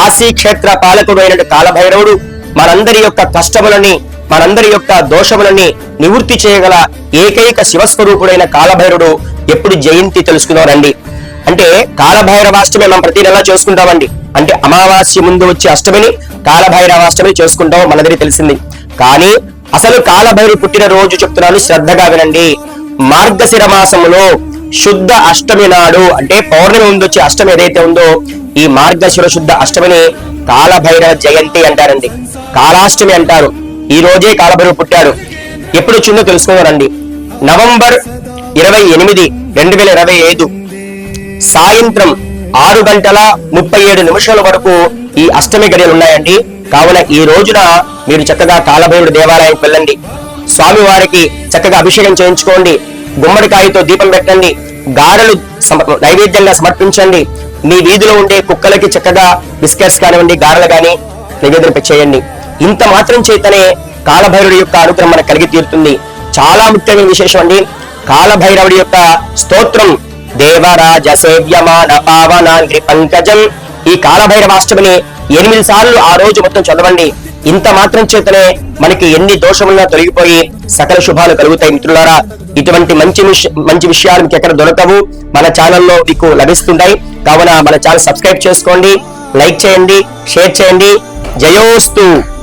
కాశీక్షేత్ర పాలకుడు అయిన కాలభైరవుడు మనందరి యొక్క కష్టములని మనందరి యొక్క దోషములని నివృత్తి చేయగల ఏకైక శివస్వరూపుడైన కాలభైరుడు ఎప్పుడు జయంతి తెలుసుకున్నారండి రండి అంటే కాలభైరవాష్టమి మనం ప్రతి నెలా చేసుకుంటామండి. అంటే అమావాస్య ముందు వచ్చే అష్టమిని కాలభైరవాష్టమి చేసుకుంటాం మనందరికీ తెలిసింది. కానీ అసలు కాలభైరు పుట్టిన రోజు చెప్తున్నాను శ్రద్ధగా వినండి. మార్గశిర మాసములో శుద్ధ అష్టమి నాడు అంటే పౌర్ణమి ముందు వచ్చే అష్టమి ఏదైతే ఉందో ఈ మార్గశిర శుద్ధ అష్టమిని కాలభైరవ జయంతి అంటారండి. కాలాష్టమి అంటారు. ఈ రోజే కాలభైరవ పుట్టాడు ఎప్పుడు వచ్చిందో తెలుసుకోవాలండి నవంబర్ ఇరవై ఎనిమిది రెండు వేల ఇరవై ఐదు సాయంత్రం ఆరు గంటల ముప్పై ఏడు నిమిషాల వరకు ఈ అష్టమి గడియలు ఉన్నాయండి. కావున ఈ రోజున మీరు చక్కగా కాలభైరుడు దేవాలయానికి వెళ్ళండి. స్వామివారికి చక్కగా అభిషేకం చేయించుకోండి. గుమ్మడికాయతో దీపం పెట్టండి. గారెలు నైవేద్యంగా సమర్పించండి. మీ వీధిలో ఉండే కుక్కలకి చక్కగా బిస్కెట్స్ కానివ్వండి గారెలు కానీ నివేదన చేయండి ఇంత మాత్రం చేతనే కాలభైరుడి యొక్క అనుగ్రహం మనకు కలిగి తీరుతుంది. చాలా ముఖ్యమైన విశేషం అండి. కాలభైరవుడి యొక్క స్తోత్రం దేవరాజ సేవ్యమాన పావనాంగ్రి పంకజం. ఈ కాలభైరవాష్టమిని ఎనిమిది సార్లు ఆ రోజు మొత్తం చదవండి. ఇంత మాత్రం చేతనే మనకి ఎన్ని దోషములున్నా తొలగిపోయి సకల శుభాలు కలుగుతాయి మిత్రులారా. ఇటువంటి మంచి మంచి విషయాలు మీకు ఎక్కడ దొరకవు. మన ఛానల్లో మీకు లభిస్తుంటాయి. కావున మన ఛానల్ సబ్స్క్రైబ్ చేసుకోండి. లైక్ చేయండి. షేర్ చేయండి. జయోస్తు.